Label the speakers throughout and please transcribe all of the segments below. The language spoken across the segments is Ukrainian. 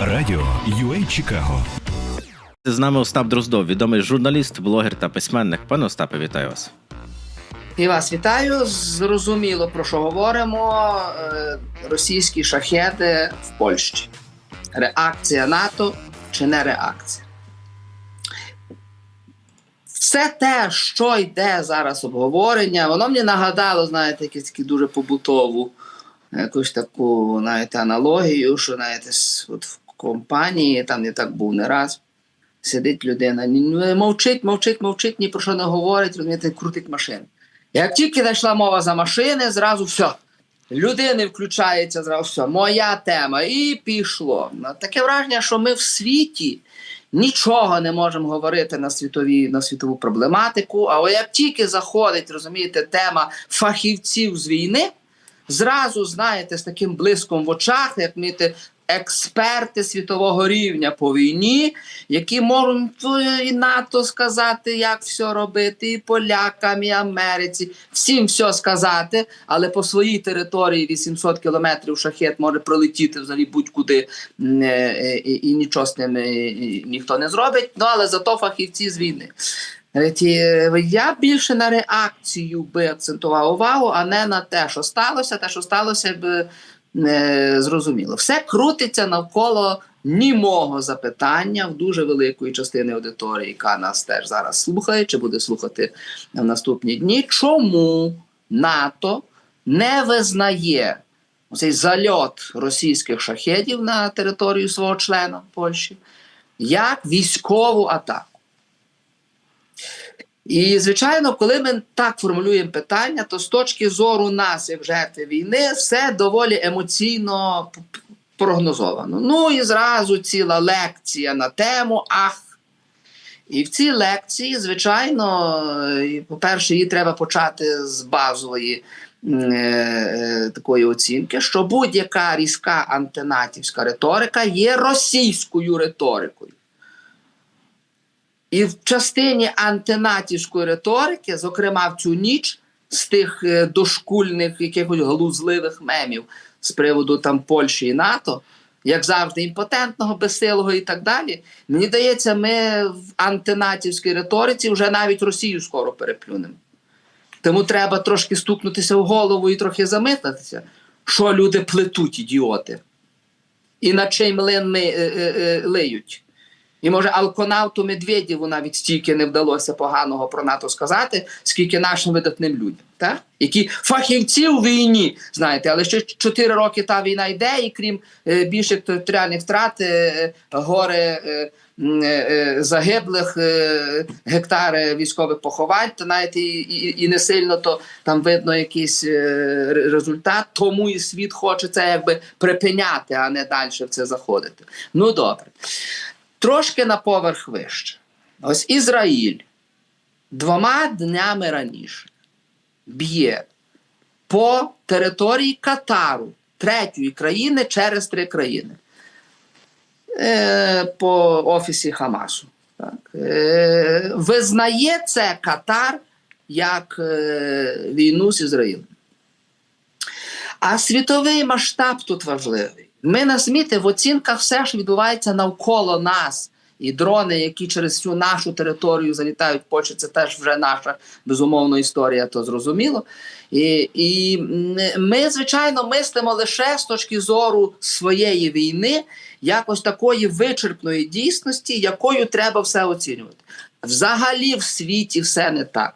Speaker 1: Радіо UA Чикаго.
Speaker 2: З нами Остап Дроздов, відомий журналіст, блогер та письменник. Пане Остапе, вітаю вас.
Speaker 3: І вас вітаю. Зрозуміло про що говоримо. Е, Російські шахеди в Польщі. Реакція НАТО чи не реакція? Все те, що йде зараз обговорення, воно мені нагадало, знаєте, якусь таку дуже побутову, якусь таку знаєте, аналогію, що знаєте, от в компанії, там я так був не раз. Сидить людина, ні- мовчить, мовчить, мовчить, ні про що не говорить, розумієте, крутить машину. Як тільки зайшла мова за машини, зразу все. Людини включається зразу все. Моя тема. І пішло. Ну, Таке враження, що ми в світі нічого не можемо говорити на світові, на світову проблематику. А як тільки заходить, розумієте, тема фахівців з війни, зразу знаєте, з таким блиском в очах, як вмієте, експерти світового рівня по війні, які можуть і НАТО сказати, як все робити, і полякам, і Америці, всім все сказати, але по своїй території 800 кілометрів шахет може пролетіти взагалі будь-куди е, і, і нічого з ним е, ніхто не зробить. Ну але зато фахівці з війни. Е, Я більше на реакцію би акцентував увагу, а не на те, що сталося. Те, що сталося б не зрозуміло. Все крутиться навколо німого запитання в дуже великої частини аудиторії, яка нас теж зараз слухає, чи буде слухати в наступні дні. Чому НАТО не визнає цей зальот російських шахедів на територію свого члена Польщі як військову атаку? І, звичайно, коли ми так формулюємо питання, то з точки зору нас, як жертви війни, все доволі емоційно прогнозовано. Ну і зразу ціла лекція на тему ах. І в цій лекції, звичайно, по-перше, її треба почати з базової е, е, такої оцінки, що будь-яка різка антинатівська риторика є російською риторикою. І в частині антинатівської риторики, зокрема в цю ніч, з тих е, дошкульних якихось глузливих мемів з приводу там Польщі і НАТО, як завжди, імпотентного, безсилого і так далі. Мені здається, ми в антинатівській риториці вже навіть Росію скоро переплюнемо. Тому треба трошки стукнутися в голову і трохи замислитися, що люди плетуть, ідіоти, і на чий млин ми, е, е, е, лиють. І може алконавту Медведєву навіть стільки не вдалося поганого про НАТО сказати, скільки нашим видатним людям, так? які фахівці у війні, знаєте, але ще 4 роки та війна йде, і крім е, більших територіальних втрат, е, гори е, е, загиблих, е, гектари військових поховань, то навіть і, і, і не сильно то там видно якийсь е, результат, тому і світ хоче це якби припиняти, а не далі в це заходити. Ну добре. Трошки на поверх вище. Ось Ізраїль двома днями раніше б'є по території Катару, третьої країни через три країни. Е, по офісі Хамасу. Так. Е, визнає це Катар як е, війну з Ізраїлем. А світовий масштаб тут важливий. Ми назміти в оцінках все, що відбувається навколо нас. І дрони, які через всю нашу територію залітають в Польщу, це теж вже наша безумовно історія, то зрозуміло. І, і ми, звичайно, мислимо лише з точки зору своєї війни, якось такої вичерпної дійсності, якою треба все оцінювати. Взагалі в світі все не так.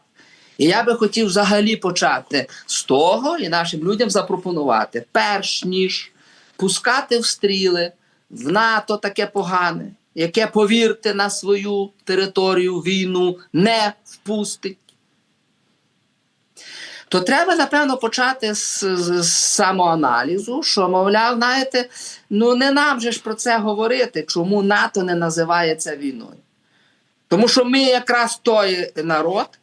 Speaker 3: І я би хотів взагалі почати з того і нашим людям запропонувати, перш ніж пускати в стріли в НАТО таке погане, яке, повірте, на свою територію війну не впустить. То треба, напевно, почати з, з, з самоаналізу, що, мовляв, знаєте, ну не нам же ж про це говорити, чому НАТО не називає це війною. Тому що ми якраз той народ,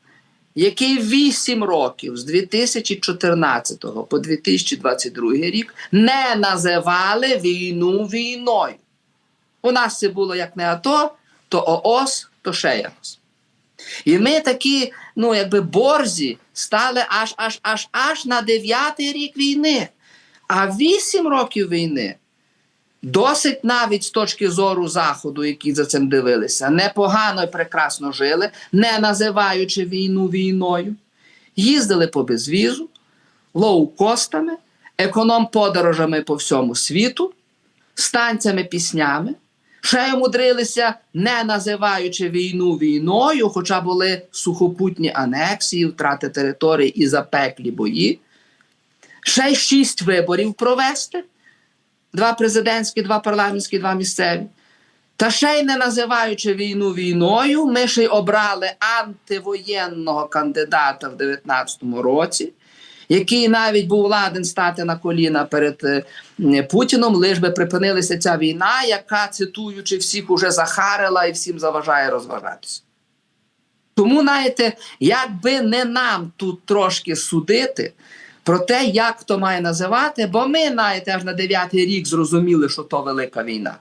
Speaker 3: який 8 років з 2014 по 2022 рік не називали війну війною. У нас це було як не АТО, то ООС, то ще. І ми такі, ну, якби борзі, стали аж аж аж аж на дев'ятий рік війни. А вісім років війни Досить навіть з точки зору заходу, які за цим дивилися, непогано і прекрасно жили, не називаючи війну війною, їздили по безвізу, лоукостами, економ-подорожами по всьому світу, станцями піснями. Ще й умудрилися, не називаючи війну війною, хоча були сухопутні анексії, втрати територій і запеклі бої. Ще й шість виборів провести: два президентські, два парламентські, два місцеві. Та ще й не називаючи війну війною, ми ще й обрали антивоєнного кандидата в 19-му році, який навіть був ладен стати на коліна перед е, Путіном, лиш би припинилася ця війна, яка, цитуючи всіх, уже захарила і всім заважає розважатися. Тому, знаєте, якби не нам тут трошки судити про те, як хто має називати, бо ми, знаєте, аж на дев'ятий рік зрозуміли, що то велика війна.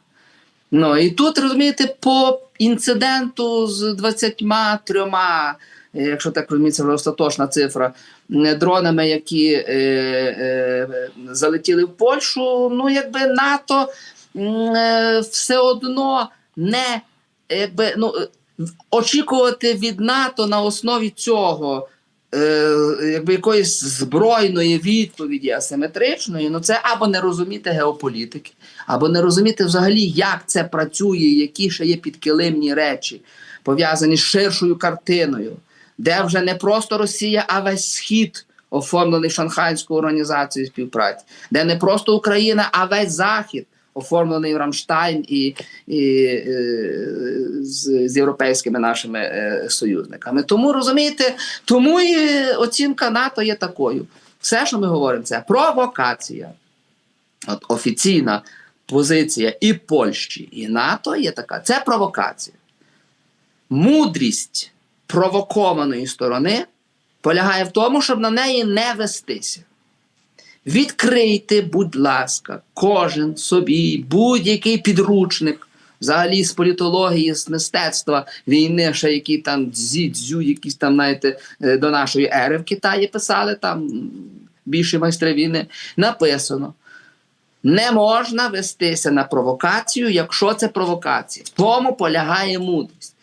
Speaker 3: Ну і тут розумієте, по інциденту з 23, е, якщо так розуміється, вже остаточна цифра, е, дронами, які е, е, залетіли в Польщу, ну якби НАТО е, все одно не якби ну е, очікувати від НАТО на основі цього. Е, Якби якоїсь збройної відповіді асиметричної, ну це або не розуміти геополітики, або не розуміти взагалі, як це працює, які ще є підкилимні речі, пов'язані з ширшою картиною, де вже не просто Росія, а весь схід оформлений Шанхайською організацією співпраці, де не просто Україна, а весь Захід. Оформлений Рамштайн і, і е, з, з європейськими нашими е, союзниками. Тому розумієте, тому і оцінка НАТО є такою. Все, що ми говоримо, це провокація. От офіційна позиція і Польщі, і НАТО є така: це провокація. Мудрість провокованої сторони полягає в тому, щоб на неї не вестися. Відкрийте, будь ласка, кожен собі будь-який підручник, взагалі з політології, з мистецтва війни, ще які там дзі-дзю, якісь там, знаєте, е, до нашої ери в Китаї писали там більші майстри війни. Написано. Не можна вестися на провокацію, якщо це провокація. В тому полягає мудрість.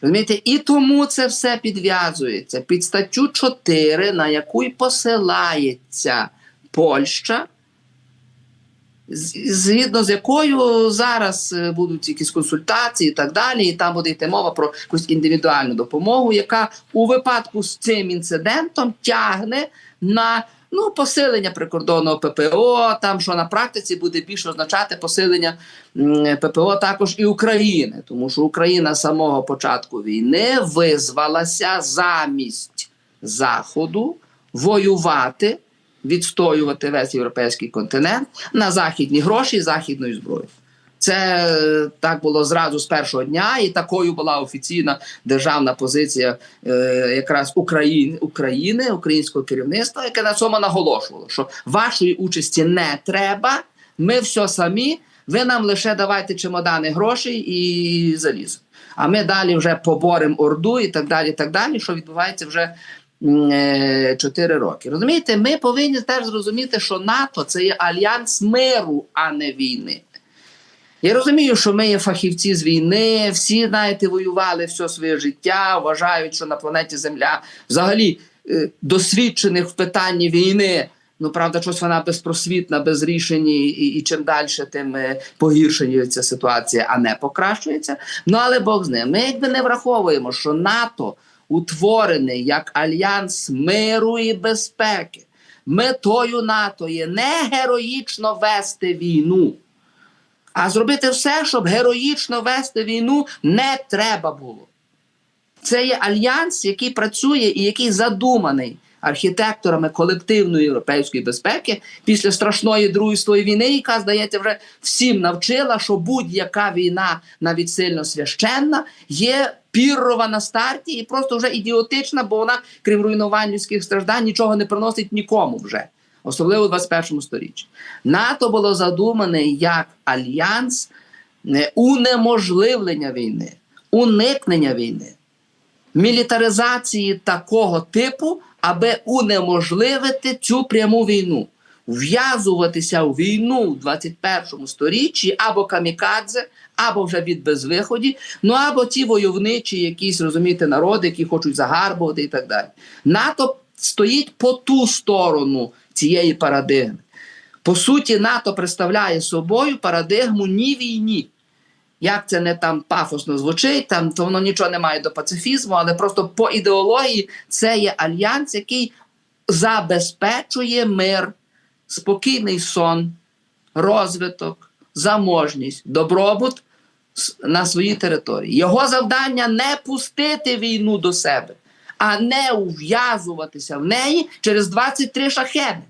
Speaker 3: Розумієте, і тому це все підв'язується під статтю 4, на яку й посилається Польща, згідно з якою зараз е, будуть якісь консультації і так далі, і там буде йти мова про якусь індивідуальну допомогу, яка у випадку з цим інцидентом тягне на ну, посилення прикордонного ППО, там що на практиці буде більше означати посилення ППО також і України, тому що Україна з самого початку війни визвалася замість Заходу воювати, відстоювати весь європейський континент на західні гроші і західною зброєю. Це так було зразу з першого дня, і такою була офіційна державна позиція е, якраз України, України, українського керівництва, яке на цьому наголошувало, що вашої участі не треба, ми все самі, ви нам лише давайте чемодани грошей і залізо. А ми далі вже поборемо Орду і так далі, і так далі, що відбувається вже 4 роки. Розумієте, ми повинні теж зрозуміти, що НАТО це є альянс миру, а не війни. Я розумію, що ми є фахівці з війни, всі, знаєте, воювали все своє життя, вважають, що на планеті Земля взагалі е, досвідчених в питанні війни. Ну, правда, щось вона безпросвітна, без рішень, і, і чим далі, тим е, погіршується ситуація, а не покращується. Ну, але Бог з ним. Ми якби не враховуємо, що НАТО утворений як альянс миру і безпеки. Метою НАТО є не героїчно вести війну. А зробити все, щоб героїчно вести війну не треба було. Це є альянс, який працює і який задуманий архітекторами колективної європейської безпеки після страшної Другої війни, яка, здається, вже всім навчила, що будь-яка війна, навіть сильно священна, є піррова на старті і просто вже ідіотична, бо вона, крім руйнувань людських страждань, нічого не приносить нікому вже особливо в 21 сторіччі. НАТО було задумане як альянс е, унеможливлення війни, уникнення війни, мілітаризації такого типу, аби унеможливити цю пряму війну. в'язуватися в війну в 21 сторіччі або камікадзе, або вже від безвиході, ну або ті войовничі, якісь розумієте, народи, які хочуть загарбувати і так далі. НАТО стоїть по ту сторону цієї парадигми. По суті, НАТО представляє собою парадигму ні війні. Як це не там пафосно звучить, там то воно нічого не має до пацифізму, але просто по ідеології це є альянс, який забезпечує мир, спокійний сон, розвиток, заможність, добробут на своїй території. Його завдання не пустити війну до себе, а не ув'язуватися в неї через 23 шахеди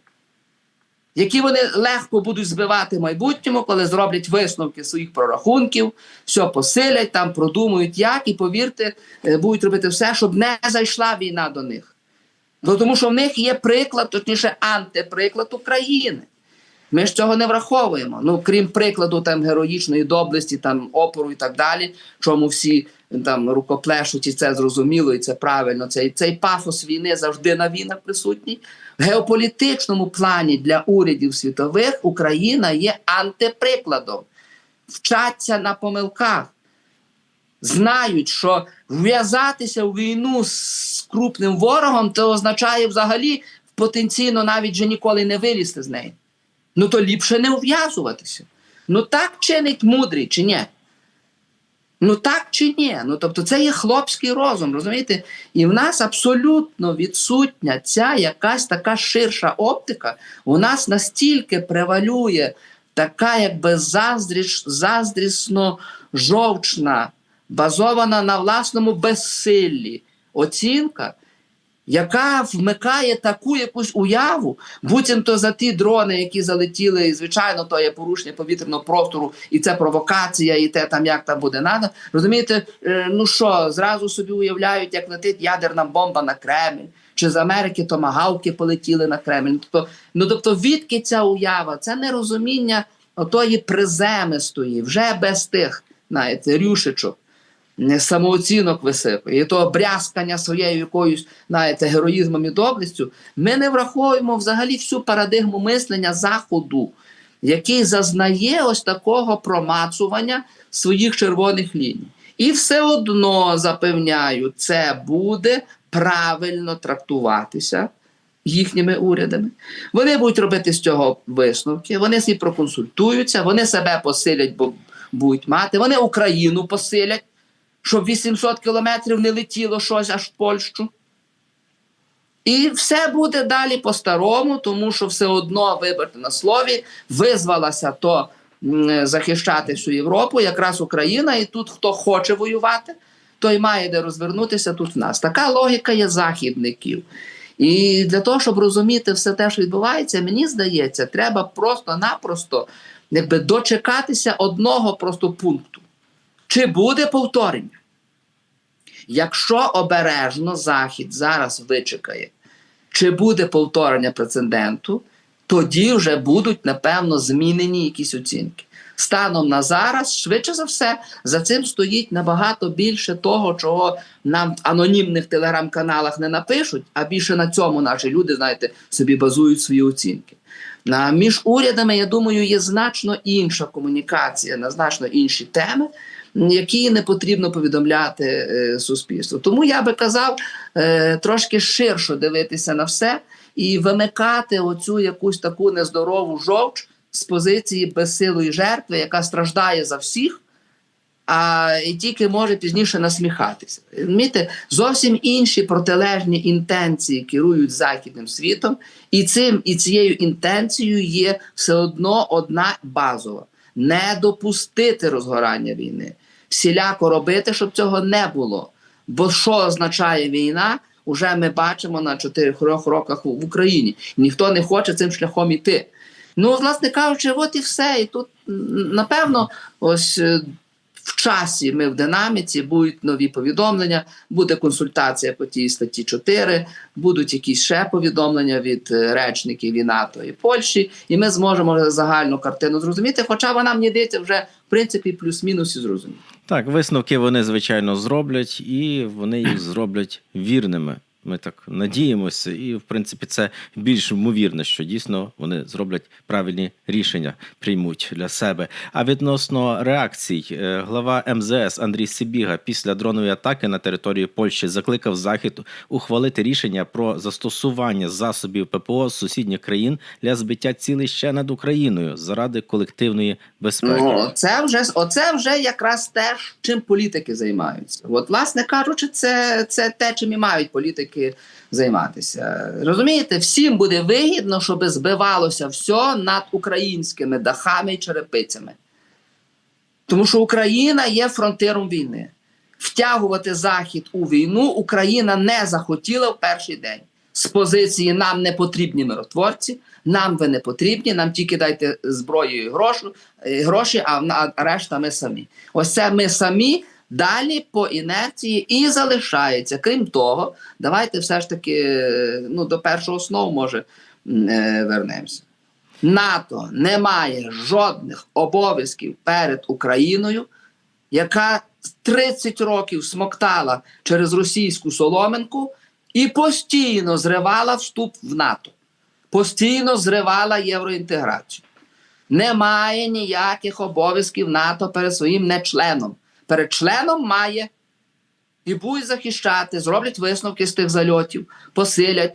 Speaker 3: які вони легко будуть збивати в майбутньому, коли зроблять висновки своїх прорахунків, все посилять, там продумують як, і повірте, е, будуть робити все, щоб не зайшла війна до них. Ну, тому що в них є приклад, точніше, антиприклад України. Ми ж цього не враховуємо. Ну, крім прикладу там героїчної доблесті, там опору і так далі, чому всі там рукоплешуть, і це зрозуміло, і це правильно. Цей, цей пафос війни завжди на війнах присутній. В геополітичному плані для урядів світових Україна є антиприкладом. Вчаться на помилках. Знають, що вв'язатися в війну з крупним ворогом, це означає взагалі потенційно навіть вже ніколи не вилізти з неї. Ну то ліпше не ув'язуватися. Ну так чинить мудрий чи ні? Ну так чи ні? Ну тобто це є хлопський розум, розумієте? І в нас абсолютно відсутня ця якась така ширша оптика. У нас настільки превалює така, якби заздріш, заздрісно жовчна, базована на власному безсиллі оцінка, яка вмикає таку якусь уяву, буцімто за ті дрони, які залетіли, і звичайно, то є порушення повітряного простору, і це провокація, і те там як там буде надо. Розумієте, е, ну що, зразу собі уявляють, як летить ядерна бомба на Кремль. Чи з Америки томагавки полетіли на Кремль? Тобто, ну тобто, відки ця уява? Це нерозуміння отої приземистої, вже без тих, знаєте, рюшечок самооцінок високої, і того брязкання своєю якоюсь, знаєте, героїзмом і доблестю, ми не враховуємо взагалі всю парадигму мислення Заходу, який зазнає ось такого промацування своїх червоних ліній. І все одно запевняю, це буде правильно трактуватися їхніми урядами. Вони будуть робити з цього висновки, вони собі проконсультуються, вони себе посилять, бо будуть мати, вони Україну посилять щоб 800 кілометрів не летіло щось аж в Польщу. І все буде далі по-старому, тому що все одно, виберте на слові, визвалася то захищати всю Європу, якраз Україна, і тут хто хоче воювати, той має де розвернутися тут в нас. Така логіка є західників. І для того, щоб розуміти все те, що відбувається, мені здається, треба просто-напросто якби, дочекатися одного просто пункту. Чи буде повторення? Якщо обережно Захід зараз вичекає, чи буде повторення прецеденту, тоді вже будуть, напевно, змінені якісь оцінки. Станом на зараз, швидше за все, за цим стоїть набагато більше того, чого нам в анонімних телеграм-каналах не напишуть, а більше на цьому наші люди, знаєте, собі базують свої оцінки. На, між урядами, я думаю, є значно інша комунікація на значно інші теми, які не потрібно повідомляти е, суспільству. Тому я би казав е, трошки ширше дивитися на все і вимикати оцю якусь таку нездорову жовч з позиції безсилої жертви, яка страждає за всіх. А і тільки може пізніше насміхатися. Розумієте, зовсім інші протилежні інтенції керують західним світом, і цим і цією інтенцією є все одно одна базова: не допустити розгорання війни, всіляко робити, щоб цього не було. Бо що означає війна? Уже ми бачимо на чотирьох роках в Україні. Ніхто не хоче цим шляхом іти. Ну, власне кажучи, от і все. І тут, напевно, ось е, в часі ми в динаміці, будуть нові повідомлення, буде консультація по тій статті 4, будуть якісь ще повідомлення від е, речників і НАТО і Польщі, і ми зможемо загальну картину зрозуміти. Хоча вона мені здається вже в принципі плюс-мінус і зрозуміла.
Speaker 2: Так, висновки вони, звичайно, зроблять, і вони їх зроблять вірними. Ми так надіємося, і в принципі це більш ймовірно, що дійсно вони зроблять правильні рішення, приймуть для себе. А відносно реакцій, е, глава МЗС Андрій Сибіга після дронової атаки на території Польщі закликав Захід ухвалити рішення про застосування засобів ППО з сусідніх країн для збиття цілей ще над Україною заради колективної безпеки.
Speaker 3: Ну, це вже оце вже якраз те, чим політики займаються. От, власне кажучи, це, це те, чим і мають політики займатися. Розумієте, всім буде вигідно, щоб збивалося все над українськими дахами і черепицями. Тому що Україна є фронтиром війни. Втягувати Захід у війну Україна не захотіла в перший день. З позиції нам не потрібні миротворці, нам ви не потрібні, нам тільки дайте зброю і гроші, гроші а решта ми самі. Ось це ми самі далі по інерції і залишається. Крім того, давайте все ж таки ну, до першого основ може е, вернемося. НАТО не має жодних обов'язків перед Україною, яка 30 років смоктала через російську соломинку і постійно зривала вступ в НАТО, постійно зривала євроінтеграцію. Немає ніяких обов'язків НАТО перед своїм нечленом. Перед членом має і будуть захищати, зроблять висновки з тих зальотів, посилять.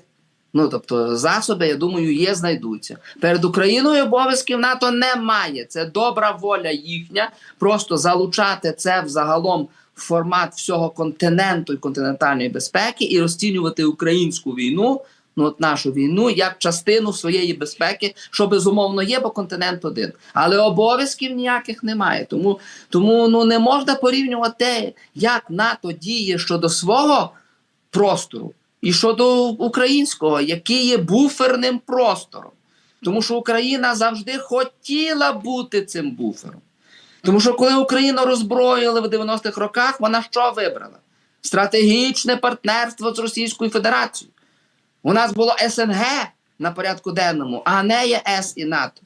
Speaker 3: Ну, тобто, засоби, я думаю, є, знайдуться. Перед Україною обов'язків НАТО немає. Це добра воля їхня. Просто залучати це взагалом в формат всього континенту і континентальної безпеки і розцінювати українську війну, ну от нашу війну, як частину своєї безпеки, що безумовно є, бо континент один. Але обов'язків ніяких немає. Тому, тому ну, не можна порівнювати, те, як НАТО діє щодо свого простору і щодо українського, який є буферним простором. Тому що Україна завжди хотіла бути цим буфером. Тому що коли Україну роззброїли в 90-х роках, вона що вибрала? Стратегічне партнерство з Російською Федерацією. У нас було СНГ на порядку денному, а не ЄС і НАТО.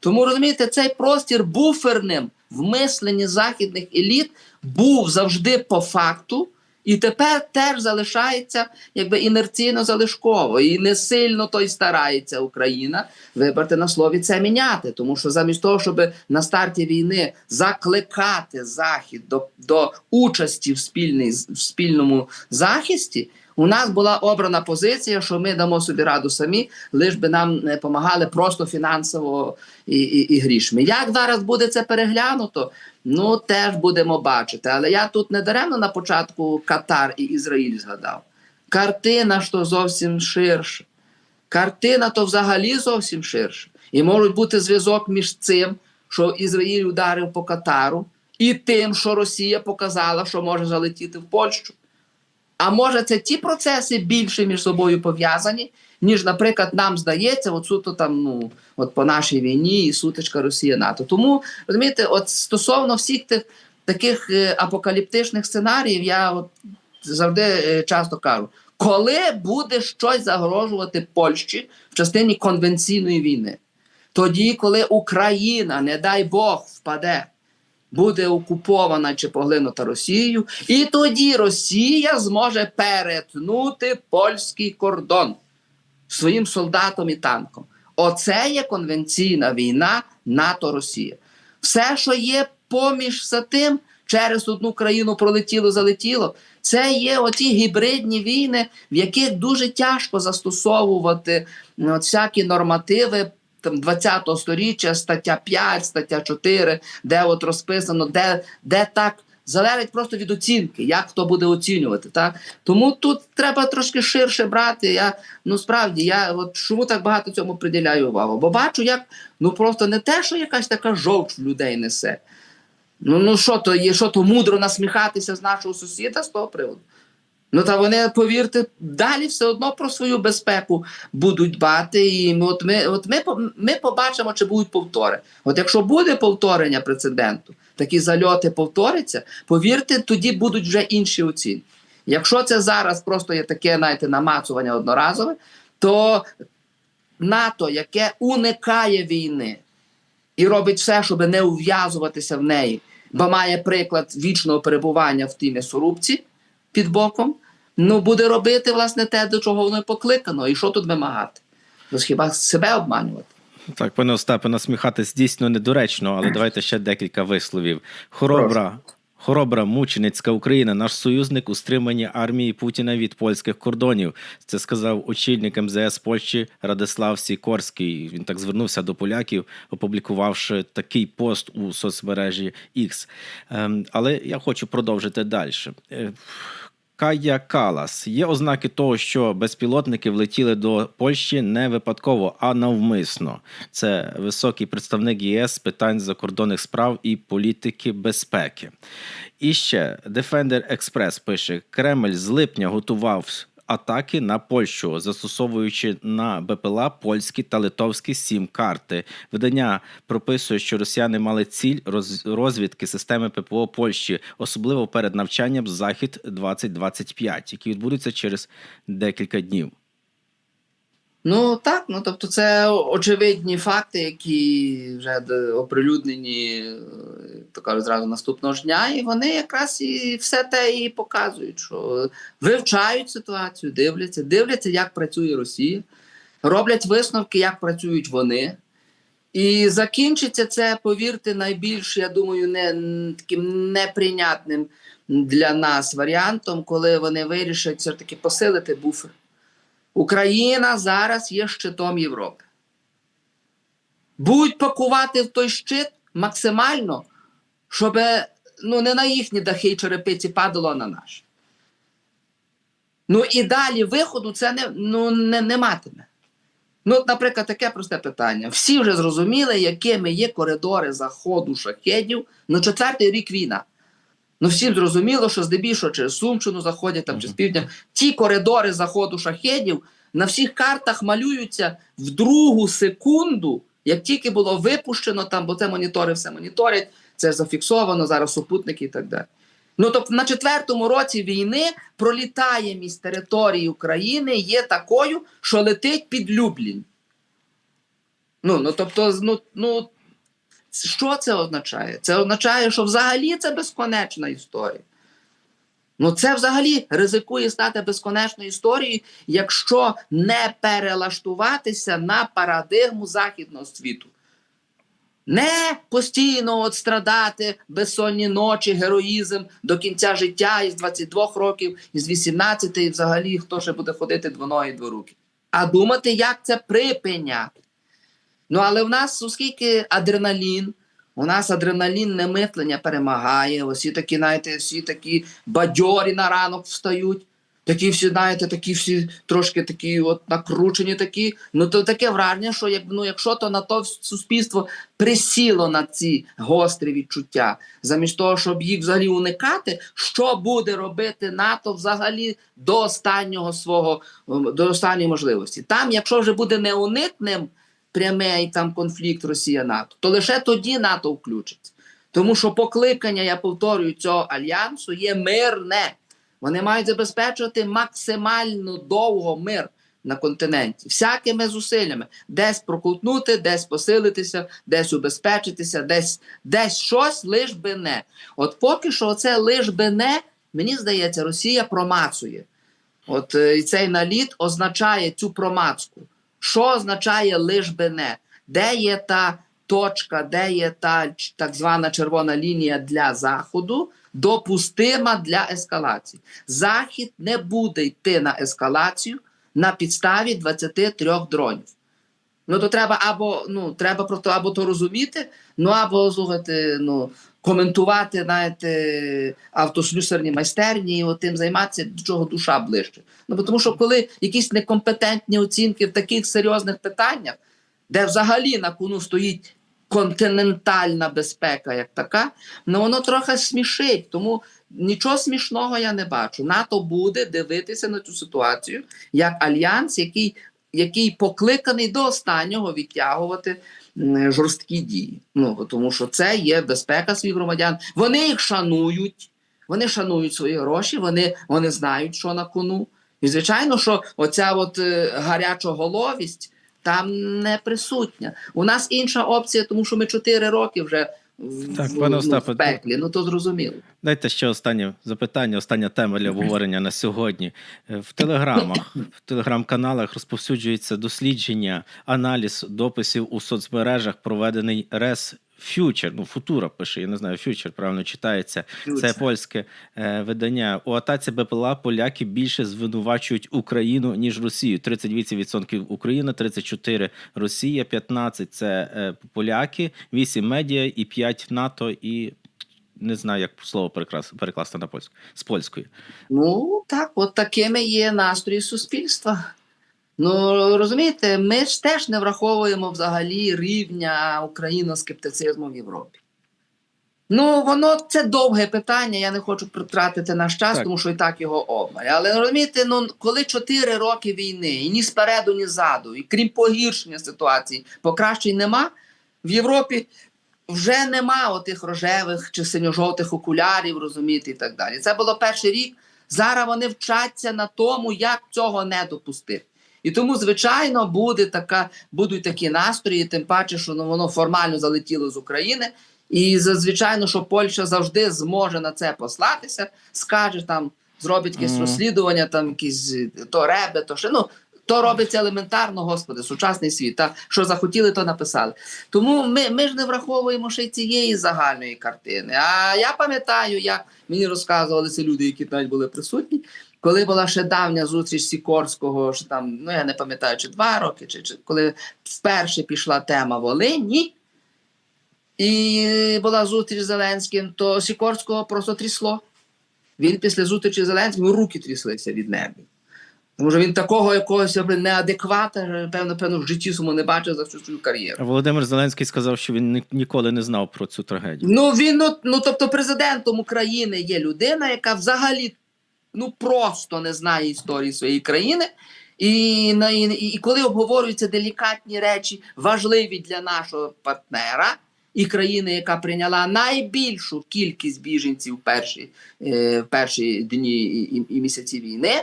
Speaker 3: Тому розумієте, цей простір буферним в мисленні західних еліт був завжди по факту, і тепер теж залишається якби інерційно залишково. І не сильно той старається Україна вибрати на слові це міняти. Тому що замість того, щоб на старті війни закликати Захід до, до участі в, спільній, в спільному захисті. У нас була обрана позиція, що ми дамо собі раду самі, лиш би нам не допомагали просто фінансово і, і, і грішми. Як зараз буде це переглянуто? Ну теж будемо бачити. Але я тут не даремно на початку Катар і Ізраїль згадав. Картина ж то зовсім ширша. Картина то взагалі зовсім ширша. І може бути зв'язок між цим, що Ізраїль ударив по Катару, і тим, що Росія показала, що може залетіти в Польщу. А може, це ті процеси більше між собою пов'язані, ніж, наприклад, нам здається, от суто там, ну, от по нашій війні і сутичка Росія НАТО. Тому розумієте, от стосовно всіх тих таких е, апокаліптичних сценаріїв, я от завжди е, часто кажу, коли буде щось загрожувати Польщі в частині конвенційної війни, тоді, коли Україна, не дай Бог, впаде буде окупована чи поглинута Росією, і тоді Росія зможе перетнути польський кордон своїм солдатом і танком. Оце є конвенційна війна НАТО-Росія. Все, що є поміж тим, через одну країну пролетіло, залетіло. Це є оті гібридні війни, в яких дуже тяжко застосовувати ну, от всякі нормативи там 20-го сторіччя, стаття 5, стаття 4, де от розписано, де, де так залежить просто від оцінки, як хто буде оцінювати. Так? Тому тут треба трошки ширше брати. Я ну справді я от чому так багато цьому приділяю увагу? Бо бачу, як ну просто не те, що якась така жовч людей несе. Ну, ну що то є, що то мудро насміхатися з нашого сусіда з того приводу? Ну та вони, повірте, далі все одно про свою безпеку будуть дбати. І ми, от ми, от ми, ми побачимо, чи будуть повтори. От якщо буде повторення прецеденту, такі зальоти повторяться, повірте, тоді будуть вже інші оцінки. Якщо це зараз просто є таке, знаєте, намацування одноразове, то НАТО, яке уникає війни і робить все, щоб не ув'язуватися в неї, бо має приклад вічного перебування в тій м'ясорубці під боком, ну, буде робити власне те, до чого воно покликано. І що тут вимагати? Ну, хіба себе обманювати?
Speaker 2: Так, пане Остапе, насміхатись дійсно недоречно, але давайте ще декілька висловів. Хоробра. Хоробра мученицька Україна, наш союзник у стриманні армії Путіна від польських кордонів. Це сказав очільник МЗС Польщі Радислав Сікорський. Він так звернувся до поляків, опублікувавши такий пост у соцмережі X. Ем, але я хочу продовжити далі. Кая Калас. Є ознаки того, що безпілотники влетіли до Польщі не випадково, а навмисно. Це високий представник ЄС з питань закордонних справ і політики безпеки. І ще Defender Express пише: Кремль з липня готував атаки на Польщу, застосовуючи на БПЛА польські та литовські сім-карти. Видання прописує, що росіяни мали ціль роз- розвідки системи ППО Польщі, особливо перед навчанням Захід 2025, які відбудуться через декілька днів.
Speaker 3: Ну так, ну тобто це очевидні факти, які вже оприлюднені, то кажуть, зразу наступного ж дня, і вони якраз і все те і показують, що вивчають ситуацію, дивляться, дивляться, як працює Росія, роблять висновки, як працюють вони. І закінчиться це, повірте, найбільш, я думаю, не таким неприйнятним для нас варіантом, коли вони вирішать все ж таки посилити буфер. Україна зараз є щитом Європи. Будуть пакувати в той щит максимально, щоб ну, не на їхні дахи й черепиці падало, а на наші. Ну і далі виходу це не, ну, не, не матиме. Ну, наприклад, таке просте питання. Всі вже зрозуміли, якими є коридори заходу шахедів на четвертий рік війна. Ну, всім зрозуміло, що здебільшого через Сумщину заходять там чи з півдня. Ті коридори заходу шахедів на всіх картах малюються в другу секунду, як тільки було випущено, там, бо це монітори все моніторять, це зафіксовано, зараз супутники і так далі. Ну, тобто на четвертому році війни пролітаємість території України є такою, що летить під Люблін. Ну, ну тобто, ну, ну, що це означає? Це означає, що взагалі це безконечна історія. Ну, це взагалі ризикує стати безконечною історією, якщо не перелаштуватися на парадигму західного світу. Не постійно от страдати безсонні ночі, героїзм до кінця життя із 22 років, із 18, і взагалі хто ще буде ходити двоногі дворуки. А думати, як це припиняти. Ну, але в нас, оскільки адреналін, у нас адреналінне мислення перемагає, усі такі, знаєте, всі такі бадьорі на ранок встають. Такі всі, знаєте, такі всі трошки такі от накручені такі. Ну то таке враження, що як, ну, якщо то на то суспільство присіло на ці гострі відчуття, замість того, щоб їх взагалі уникати, що буде робити НАТО взагалі до останнього свого до останньої можливості? Там, якщо вже буде неуникним прямий там конфлікт Росія НАТО, то лише тоді НАТО включиться. Тому що покликання, я повторюю, цього альянсу є мирне. Вони мають забезпечувати максимально довго мир на континенті, всякими зусиллями, десь проковтнути, десь посилитися, десь убезпечитися, десь десь щось лиш би не. От поки що, це лиш би не, мені здається, Росія промацує. От е, і цей наліт означає цю промацку. Що означає лиш би не? Де є та точка, де є та так звана червона лінія для Заходу, допустима для ескалації. Захід не буде йти на ескалацію на підставі 23 дронів. Ну то треба або ну треба просто або то розуміти, ну або слухати, ну коментувати, знаєте, автослюсарні майстерні, і тим займатися, до чого душа ближче. Ну тому, що коли якісь некомпетентні оцінки в таких серйозних питаннях, де взагалі на кону стоїть континентальна безпека, як така, ну воно трохи смішить. Тому нічого смішного я не бачу. НАТО буде дивитися на цю ситуацію як альянс, який який покликаний до останнього відтягувати жорсткі дії. Ну тому, що це є безпека своїх громадян. Вони їх шанують, вони шанують свої гроші, вони, вони знають, що на кону. І звичайно, що оця от е, гарячоголовість там не присутня. У нас інша опція, тому що ми чотири роки вже
Speaker 2: Так,
Speaker 3: в-
Speaker 2: пане
Speaker 3: ну, в пеклі. Ну то зрозуміло.
Speaker 2: Дайте ще останнє запитання, остання тема для обговорення на сьогодні. Е, В телеграмах, в телеграм-каналах розповсюджується дослідження, аналіз дописів у соцмережах, проведений РЕС Future, ну Футура пише, я не знаю, Future правильно читається. Це польське е, видання. У атаці БПЛА поляки більше звинувачують Україну ніж Росію. 38% Україна, 34 Росія, 15 це е, поляки, 8 медіа і 5 НАТО і не знаю, як слово перекласти на польську з польської.
Speaker 3: Ну так, от такими є настрої суспільства. Ну розумієте, ми ж теж не враховуємо взагалі рівня україноскептицизму в Європі. Ну, воно це довге питання. Я не хочу протратити наш час,
Speaker 2: Так.
Speaker 3: тому що і так його обмаль. Але розумієте, ну коли 4 роки війни, і ні спереду, ні ззаду, і крім погіршення ситуації, покращень нема в Європі. Вже нема отих рожевих чи синьо-жовтих окулярів, розумієте, і так далі. Це було перший рік. Зараз вони вчаться на тому, як цього не допустити. І тому, звичайно, буде така, будуть такі настрої, тим паче, що ну, воно формально залетіло з України. І звичайно, що Польща завжди зможе на це послатися, скаже там, зробить якесь
Speaker 2: Мгм.
Speaker 3: розслідування, там якісь то ребе, то ще. Ну, то робиться елементарно, господи, сучасний світ. Та, що захотіли, то написали. Тому ми, ми ж не враховуємо ще й цієї загальної картини. А я пам'ятаю, як мені розказували ці люди, які навіть були присутні, коли була ще давня зустріч Сікорського, що там, ну я не пам'ятаю, чи два роки, чи, чи коли вперше пішла тема Волині, і була зустріч з Зеленським, то Сікорського просто трясло. Він після зустрічі з Зеленським руки тряслися від нервів. Тому що він такого якогось неадеквата, певно, певно, в житті своєму не бачив за всю свою кар'єру.
Speaker 2: А Володимир Зеленський сказав, що він ні- ніколи не знав про цю трагедію.
Speaker 3: Ну він ну, ну тобто президентом України є людина, яка взагалі ну просто не знає історії своєї країни. І, і, і коли обговорюються делікатні речі, важливі для нашого партнера і країни, яка прийняла найбільшу кількість біженців в перші, е, перші дні і, і, і місяці війни,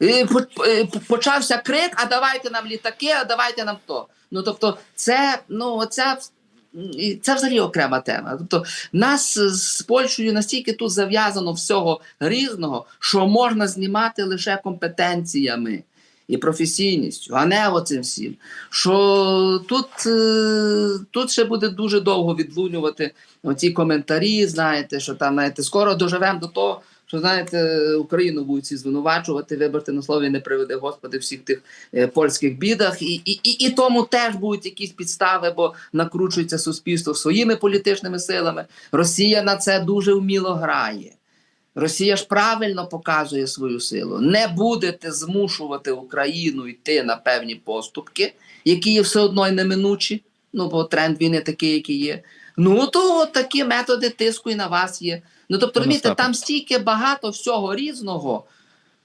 Speaker 3: і по- е, почався крик: а давайте нам літаки, а давайте нам то. Ну тобто, це ну оця і це взагалі окрема тема. Тобто, нас з Польщею настільки тут зав'язано всього різного, що можна знімати лише компетенціями і професійністю, а не оцим всім. Що тут, е, тут ще буде дуже довго відлунювати оці коментарі. Знаєте, що там знаєте, скоро доживемо до того. Що знаєте, Україну будуть всі звинувачувати, виберте на слові не приведе Господи всіх тих е, польських бідах, і, і, і, і тому теж будуть якісь підстави, бо накручується суспільство своїми політичними силами. Росія на це дуже вміло грає. Росія ж правильно показує свою силу. Не будете змушувати Україну йти на певні поступки, які є все одно й неминучі. Ну, бо тренд війни такий, який є. Ну, то от такі методи тиску і на вас є. Ну, тобто, розумієте, там стільки багато всього різного,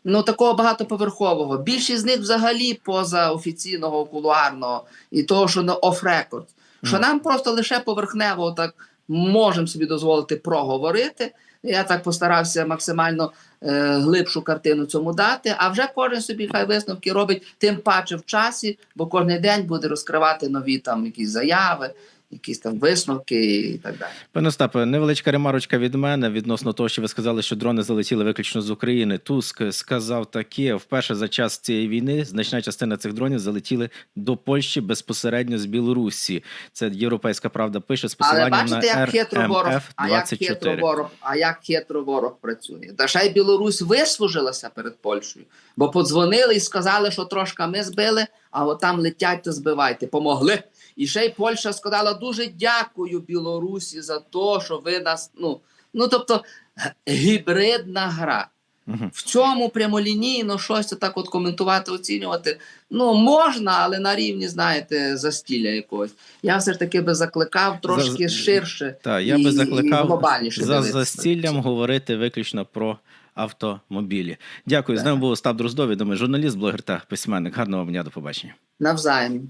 Speaker 3: ну такого багатоповерхового. Більшість з них взагалі поза офіційного, кулуарного і того, що на оф-рекорд. Що
Speaker 2: Ну.
Speaker 3: нам просто лише поверхнево так можемо собі дозволити проговорити. Я так постарався максимально е, глибшу картину цьому дати. А вже кожен собі хай висновки робить тим паче в часі, бо кожен день буде розкривати нові там якісь заяви, якісь там висновки і так далі.
Speaker 2: Пане Остапе, невеличка ремарочка від мене відносно того, що ви сказали, що дрони залетіли виключно з України. Туск сказав таке: вперше за час цієї війни значна частина цих дронів залетіли до Польщі безпосередньо з Білорусі. Це європейська правда пише з посиланням на
Speaker 3: як хитро ворог, а як хитро ворог, а як хитро ворог працює. Та ще й Білорусь вислужилася перед Польщею, бо подзвонили і сказали, що трошки ми збили, а от там летять, то збивайте. Помогли. І ще й Польща сказала дуже дякую Білорусі за те, що ви нас. Ну, ну тобто гібридна гра.
Speaker 2: Мгм.
Speaker 3: В цьому прямолінійно щось так от коментувати, оцінювати. Ну можна, але на рівні, знаєте, застілля якогось. Я все ж таки би закликав трошки
Speaker 2: За-
Speaker 3: ширше.
Speaker 2: Так, я
Speaker 3: і-
Speaker 2: би
Speaker 3: і глобальніше
Speaker 2: за застіллям говорити виключно про автомобілі. Дякую. З
Speaker 3: Так.
Speaker 2: нами був Остап Дроздов, відомий журналіст, блогер та письменник. Гарного вам дня, до побачення.
Speaker 3: Навзаєм.